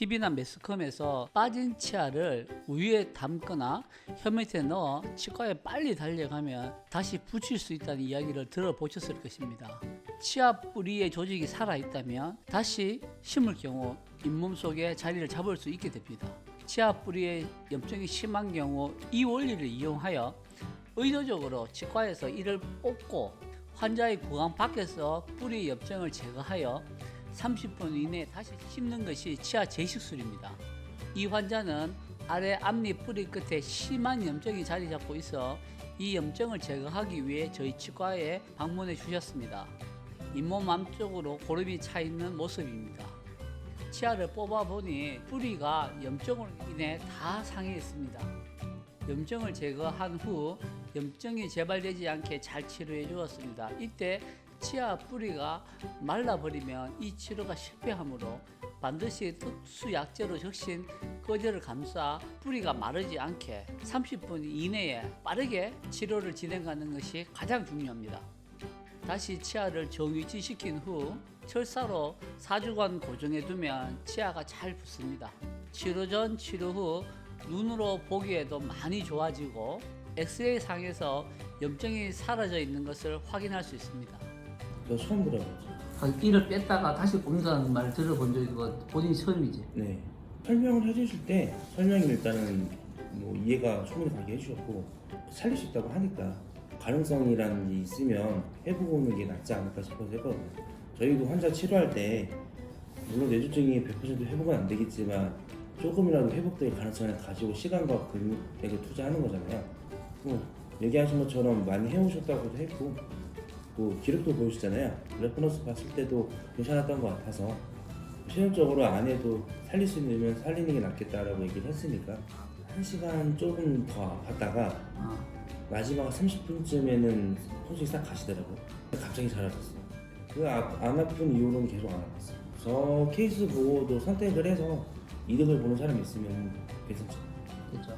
TV나 매스컴에서 빠진 치아를 우유에 담거나 혀 밑에 넣어 치과에 빨리 달려가면 다시 붙일 수 있다는 이야기를 들어보셨을 것입니다. 치아 뿌리의 조직이 살아있다면 다시 심을 경우 잇몸 속에 자리를 잡을 수 있게 됩니다. 치아 뿌리에 염증이 심한 경우 이 원리를 이용하여 의도적으로 치과에서 이를 뽑고 환자의 구강 밖에서 뿌리 염증을 제거하여 30분 이내에 다시 씹는 것이 치아 제식술입니다. 이 환자는 아래 앞니 뿌리 끝에 심한 염증이 자리 잡고 있어 이 염증을 제거하기 위해 저희 치과에 방문해 주셨습니다. 잇몸 안쪽으로 고름이 차 있는 모습입니다. 치아를 뽑아 보니 뿌리가 염증으로 인해 다 상해 있습니다. 염증을 제거한 후 염증이 재발되지 않게 잘 치료해 주었습니다. 이때 치아 뿌리가 말라버리면 이 치료가 실패하므로 반드시 특수 약재로 적신 거제를 감싸 뿌리가 마르지 않게 30분 이내에 빠르게 치료를 진행하는 것이 가장 중요합니다. 다시 치아를 정위치시킨 후 철사로 4주간 고정해 두면 치아가 잘 붙습니다. 치료 전 치료 후 눈으로 보기에도 많이 좋아지고 엑스레이 상에서 염증이 사라져 있는 것을 확인할 수 있습니다. 저 처음 들어봤죠. 이를 뺐다가 다시 뽑는다는 말 들어본 적이 거 본인이 처음이지. 네. 설명을 해주실 때 설명이 일단은 뭐 이해가 충분히 가게 해주셨고 살릴 수 있다고 하니까 가능성이라는 게 있으면 해보는 게 낫지 않을까 싶어서 했거든요. 저희도 환자 치료할 때 물론 뇌졸중이 100% 회복은 안 되겠지만 조금이라도 회복될 가능성을 가지고 시간과 근육을 투자하는 거잖아요. 뭐 얘기하신 것처럼 많이 해오셨다고도 했고 또 기록도 보여주잖아요. 레퍼런스 봤을 때도 괜찮았던 것 같아서 실질적으로 안 해도 살릴 수 있으면 살리는 게 낫겠다라고 얘기를 했으니까 한 시간 조금 더 아팠다가 어. 마지막 30분쯤에는 손실이 싹 가시더라고요. 갑자기 사라졌어요. 그안 아픈 이후로는 계속 안 아팠어요. 저 케이스 보고도 선택을 해서 이득을 보는 사람이 있으면 괜찮죠. 그렇죠.